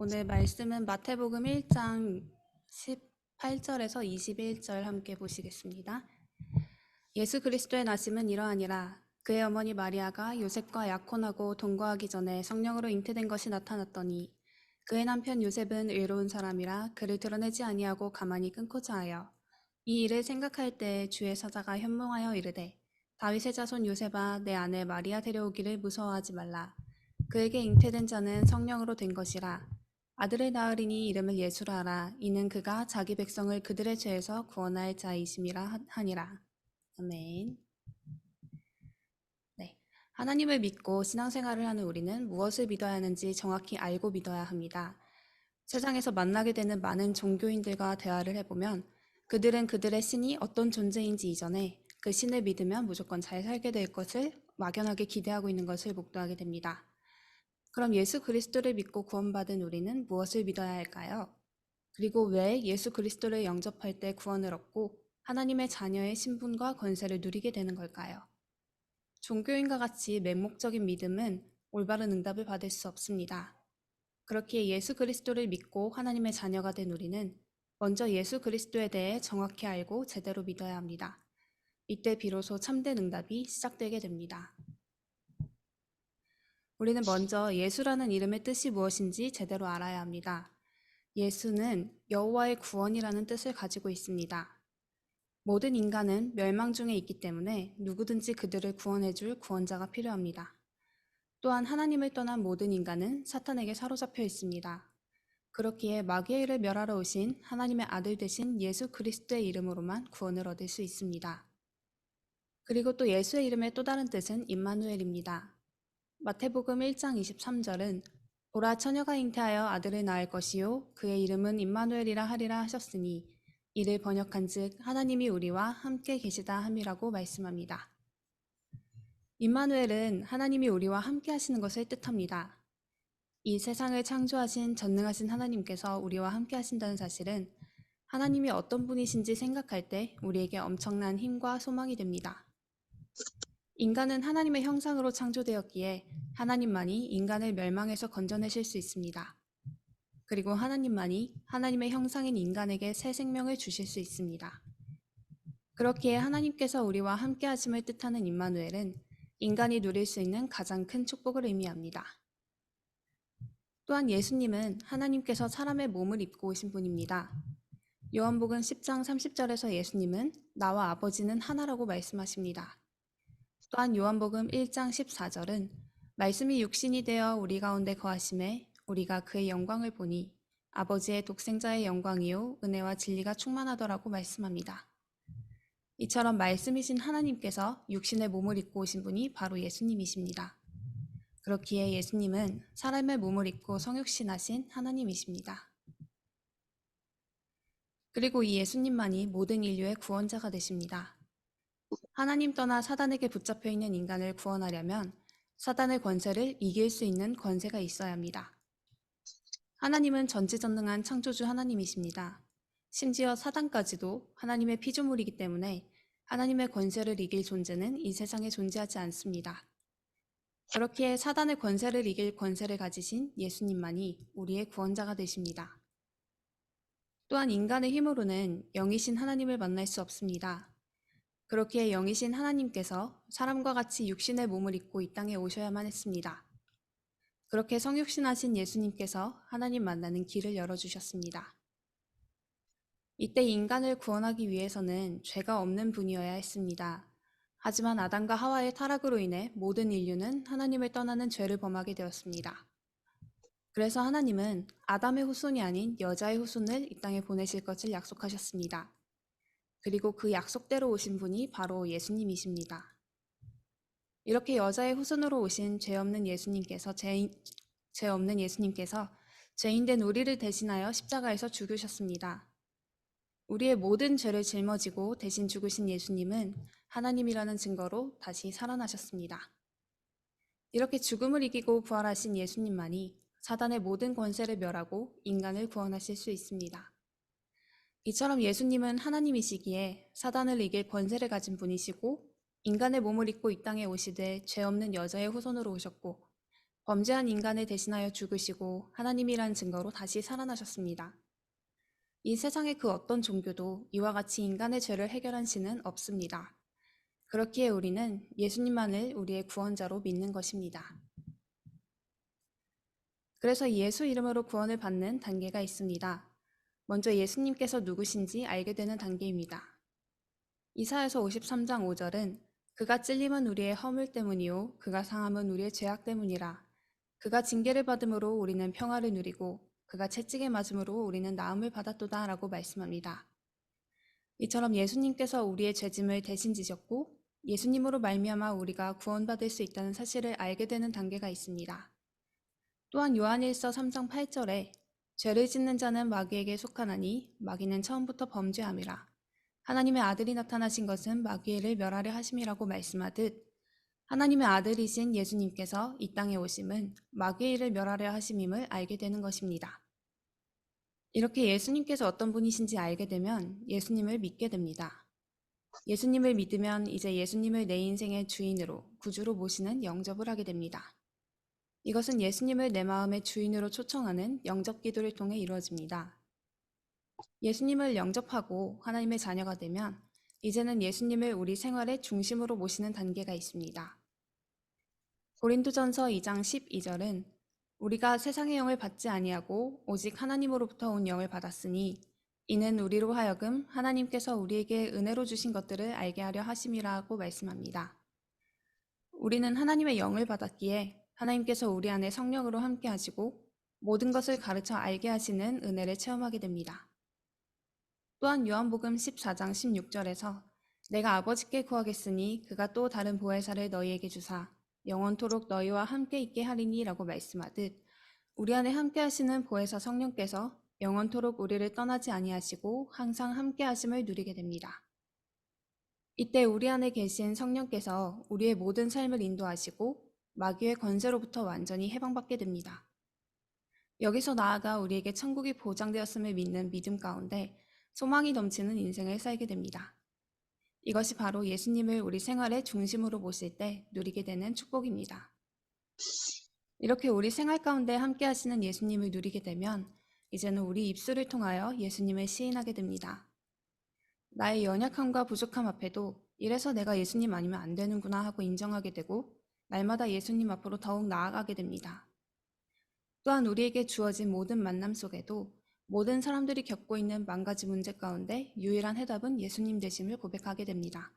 오늘 말씀은 마태복음 1장 18절에서 21절 함께 보시겠습니다. 예수 그리스도의 나심은 이러하니라. 그의 어머니 마리아가 요셉과 약혼하고 동거하기 전에 성령으로 잉태된 것이 나타났더니 그의 남편 요셉은 의로운 사람이라 그를 드러내지 아니하고 가만히 끊고자 하여 이 일을 생각할 때 주의 사자가 현몽하여 이르되 다윗의 자손 요셉아 내 아내 마리아 데려오기를 무서워하지 말라. 그에게 잉태된 자는 성령으로 된 것이라. 아들을 낳으리니 이름을 예수라 하라. 이는 그가 자기 백성을 그들의 죄에서 구원할 자이심이라 하- 하니라. 아멘. 네. 하나님을 믿고 신앙생활을 하는 우리는 무엇을 믿어야 하는지 정확히 알고 믿어야 합니다. 세상에서 만나게 되는 많은 종교인들과 대화를 해보면 그들은 그들의 신이 어떤 존재인지 이전에 그 신을 믿으면 무조건 잘 살게 될 것을 막연하게 기대하고 있는 것을 목도하게 됩니다. 그럼 예수 그리스도를 믿고 구원받은 우리는 무엇을 믿어야 할까요? 그리고 왜 예수 그리스도를 영접할 때 구원을 얻고 하나님의 자녀의 신분과 권세를 누리게 되는 걸까요? 종교인과 같이 맹목적인 믿음은 올바른 응답을 받을 수 없습니다. 그렇기에 예수 그리스도를 믿고 하나님의 자녀가 된 우리는 먼저 예수 그리스도에 대해 정확히 알고 제대로 믿어야 합니다. 이때 비로소 참된 응답이 시작되게 됩니다. 우리는 먼저 예수라는 이름의 뜻이 무엇인지 제대로 알아야 합니다. 예수는 여호와의 구원이라는 뜻을 가지고 있습니다. 모든 인간은 멸망 중에 있기 때문에 누구든지 그들을 구원해 줄 구원자가 필요합니다. 또한 하나님을 떠난 모든 인간은 사탄에게 사로잡혀 있습니다. 그렇기에 마귀의 일을 멸하러 오신 하나님의 아들 되신 예수 그리스도의 이름으로만 구원을 얻을 수 있습니다. 그리고 또 예수의 이름의 또 다른 뜻은 임마누엘입니다. 마태복음 1장 23절은 보라 처녀가 잉태하여 아들을 낳을 것이요 그의 이름은 임마누엘이라 하리라 하셨으니 이를 번역한즉 하나님이 우리와 함께 계시다 함이라고 말씀합니다. 임마누엘은 하나님이 우리와 함께 하시는 것을 뜻합니다. 이 세상을 창조하신 전능하신 하나님께서 우리와 함께 하신다는 사실은 하나님이 어떤 분이신지 생각할 때 우리에게 엄청난 힘과 소망이 됩니다. 인간은 하나님의 형상으로 창조되었기에 하나님만이 인간을 멸망에서 건져내실 수 있습니다. 그리고 하나님만이 하나님의 형상인 인간에게 새 생명을 주실 수 있습니다. 그렇기에 하나님께서 우리와 함께 하심을 뜻하는 임마누엘은 인간이 누릴 수 있는 가장 큰 축복을 의미합니다. 또한 예수님은 하나님께서 사람의 몸을 입고 오신 분입니다. 요한복음 10장 30절에서 예수님은 나와 아버지는 하나라고 말씀하십니다. 또한 요한복음 1장 14절은 말씀이 육신이 되어 우리 가운데 거하심에 우리가 그의 영광을 보니 아버지의 독생자의 영광이요 은혜와 진리가 충만하더라고 말씀합니다. 이처럼 말씀이신 하나님께서 육신의 몸을 입고 오신 분이 바로 예수님이십니다. 그렇기에 예수님은 사람의 몸을 입고 성육신하신 하나님이십니다. 그리고 이 예수님만이 모든 인류의 구원자가 되십니다. 하나님 떠나 사단에게 붙잡혀 있는 인간을 구원하려면 사단의 권세를 이길 수 있는 권세가 있어야 합니다. 하나님은 전지전능한 창조주 하나님이십니다. 심지어 사단까지도 하나님의 피조물이기 때문에 하나님의 권세를 이길 존재는 이 세상에 존재하지 않습니다. 그렇기에 사단의 권세를 이길 권세를 가지신 예수님만이 우리의 구원자가 되십니다. 또한 인간의 힘으로는 영이신 하나님을 만날 수 없습니다. 그렇기에 영이신 하나님께서 사람과 같이 육신의 몸을 입고 이 땅에 오셔야만 했습니다. 그렇게 성육신하신 예수님께서 하나님 만나는 길을 열어주셨습니다. 이때 인간을 구원하기 위해서는 죄가 없는 분이어야 했습니다. 하지만 아담과 하와의 타락으로 인해 모든 인류는 하나님을 떠나는 죄를 범하게 되었습니다. 그래서 하나님은 아담의 후손이 아닌 여자의 후손을 이 땅에 보내실 것을 약속하셨습니다. 그리고 그 약속대로 오신 분이 바로 예수님이십니다. 이렇게 여자의 후손으로 오신 죄 없는 예수님께서 죄인, 죄 없는 예수님께서 죄인된 우리를 대신하여 십자가에서 죽으셨습니다. 우리의 모든 죄를 짊어지고 대신 죽으신 예수님은 하나님이라는 증거로 다시 살아나셨습니다. 이렇게 죽음을 이기고 부활하신 예수님만이 사단의 모든 권세를 멸하고 인간을 구원하실 수 있습니다. 이처럼 예수님은 하나님이시기에 사단을 이길 권세를 가진 분이시고 인간의 몸을 입고 이 땅에 오시되 죄 없는 여자의 후손으로 오셨고 범죄한 인간을 대신하여 죽으시고 하나님이란 증거로 다시 살아나셨습니다. 이 세상의 그 어떤 종교도 이와 같이 인간의 죄를 해결한 신은 없습니다. 그렇기에 우리는 예수님만을 우리의 구원자로 믿는 것입니다. 그래서 예수 이름으로 구원을 받는 단계가 있습니다. 먼저 예수님께서 누구신지 알게 되는 단계입니다. 이사에서 53장 5절은 그가 찔림은 우리의 허물 때문이요 그가 상함은 우리의 죄악 때문이라 그가 징계를 받음으로 우리는 평화를 누리고 그가 채찍에 맞음으로 우리는 나음을 받았도다 라고 말씀합니다. 이처럼 예수님께서 우리의 죄짐을 대신 지셨고 예수님으로 말미암아 우리가 구원받을 수 있다는 사실을 알게 되는 단계가 있습니다. 또한 요한일서 3장 8절에 죄를 짓는 자는 마귀에게 속하나니 마귀는 처음부터 범죄함이라 하나님의 아들이 나타나신 것은 마귀를 멸하려 하심이라고 말씀하듯 하나님의 아들이신 예수님께서 이 땅에 오심은 일을 멸하려 하심임을 알게 되는 것입니다. 이렇게 예수님께서 어떤 분이신지 알게 되면 예수님을 믿게 됩니다. 예수님을 믿으면 이제 예수님을 내 인생의 주인으로 구주로 모시는 영접을 하게 됩니다. 이것은 예수님을 내 마음의 주인으로 초청하는 영접 기도를 통해 이루어집니다. 예수님을 영접하고 하나님의 자녀가 되면 이제는 예수님을 우리 생활의 중심으로 모시는 단계가 있습니다. 고린도전서 2장 12절은 우리가 세상의 영을 받지 아니하고 오직 하나님으로부터 온 영을 받았으니 이는 우리로 하여금 하나님께서 우리에게 은혜로 주신 것들을 알게 하려 하심이라고 말씀합니다. 우리는 하나님의 영을 받았기에 하나님께서 우리 안에 성령으로 함께 하시고 모든 것을 가르쳐 알게 하시는 은혜를 체험하게 됩니다. 또한 요한복음 14장 16절에서 내가 아버지께 구하겠으니 그가 또 다른 보혜사를 너희에게 주사 영원토록 너희와 함께 있게 하리니라고 말씀하듯 우리 안에 함께 하시는 보혜사 성령께서 영원토록 우리를 떠나지 아니하시고 항상 함께 하심을 누리게 됩니다. 이때 우리 안에 계신 성령께서 우리의 모든 삶을 인도하시고 마귀의 권세로부터 완전히 해방받게 됩니다. 여기서 나아가 우리에게 천국이 보장되었음을 믿는 믿음 가운데 소망이 넘치는 인생을 살게 됩니다. 이것이 바로 예수님을 우리 생활의 중심으로 모실 때 누리게 되는 축복입니다. 이렇게 우리 생활 가운데 함께 하시는 예수님을 누리게 되면 이제는 우리 입술을 통하여 예수님을 시인하게 됩니다. 나의 연약함과 부족함 앞에도 이래서 내가 예수님 아니면 안 되는구나 하고 인정하게 되고 날마다 예수님 앞으로 더욱 나아가게 됩니다. 또한 우리에게 주어진 모든 만남 속에도 모든 사람들이 겪고 있는 만 가지 문제 가운데 유일한 해답은 예수님 되심을 고백하게 됩니다.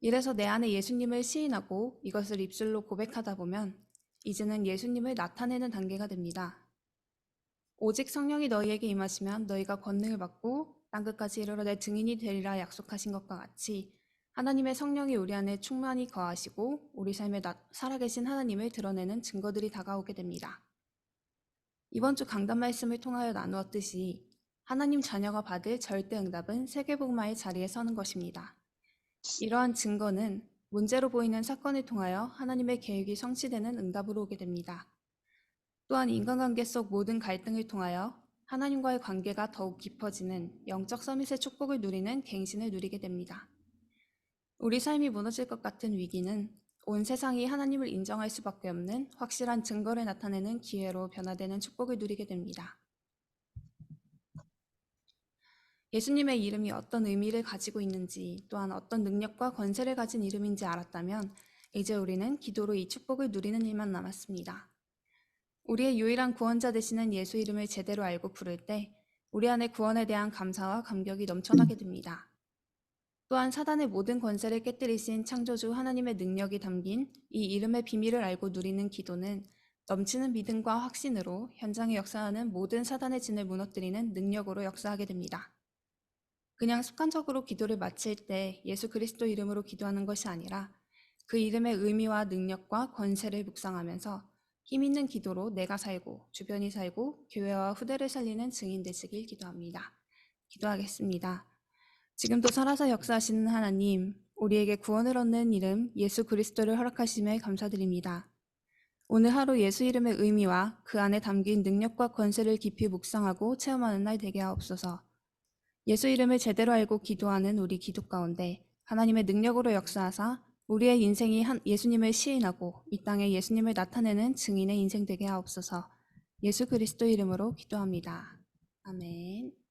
이래서 내 안에 예수님을 시인하고 이것을 입술로 고백하다 보면 이제는 예수님을 나타내는 단계가 됩니다. 오직 성령이 너희에게 임하시면 너희가 권능을 받고 땅끝까지 이르러 내 증인이 되리라 약속하신 것과 같이 하나님의 성령이 우리 안에 충만히 거하시고 우리 삶에 살아계신 하나님을 드러내는 증거들이 다가오게 됩니다. 이번 주 강단 말씀을 통하여 나누었듯이 하나님 자녀가 받을 절대 응답은 세계복마의 자리에 서는 것입니다. 이러한 증거는 문제로 보이는 사건을 통하여 하나님의 계획이 성취되는 응답으로 오게 됩니다. 또한 인간관계 속 모든 갈등을 통하여 하나님과의 관계가 더욱 깊어지는 영적 서밋의 축복을 누리는 갱신을 누리게 됩니다. 우리 삶이 무너질 것 같은 위기는 온 세상이 하나님을 인정할 수밖에 없는 확실한 증거를 나타내는 기회로 변화되는 축복을 누리게 됩니다. 예수님의 이름이 어떤 의미를 가지고 있는지 또한 어떤 능력과 권세를 가진 이름인지 알았다면 이제 우리는 기도로 이 축복을 누리는 일만 남았습니다. 우리의 유일한 구원자 되시는 예수 이름을 제대로 알고 부를 때 우리 안에 구원에 대한 감사와 감격이 넘쳐나게 됩니다. 또한 사단의 모든 권세를 깨뜨리신 창조주 하나님의 능력이 담긴 이 이름의 비밀을 알고 누리는 기도는 넘치는 믿음과 확신으로 현장에 역사하는 모든 사단의 진을 무너뜨리는 능력으로 역사하게 됩니다. 그냥 습관적으로 기도를 마칠 때 예수 그리스도 이름으로 기도하는 것이 아니라 그 이름의 의미와 능력과 권세를 묵상하면서 힘 있는 기도로 내가 살고 주변이 살고 교회와 후대를 살리는 증인 되시길 기도합니다. 기도하겠습니다. 지금도 살아서 역사하시는 하나님, 우리에게 구원을 얻는 이름 예수 그리스도를 허락하심에 감사드립니다. 오늘 하루 예수 이름의 의미와 그 안에 담긴 능력과 권세를 깊이 묵상하고 체험하는 날 되게 하옵소서. 예수 이름을 제대로 알고 기도하는 우리 기도 가운데 하나님의 능력으로 역사하사 우리의 인생이 한 예수님을 시인하고 이 땅에 예수님을 나타내는 증인의 인생 되게 하옵소서. 예수 그리스도 이름으로 기도합니다. 아멘.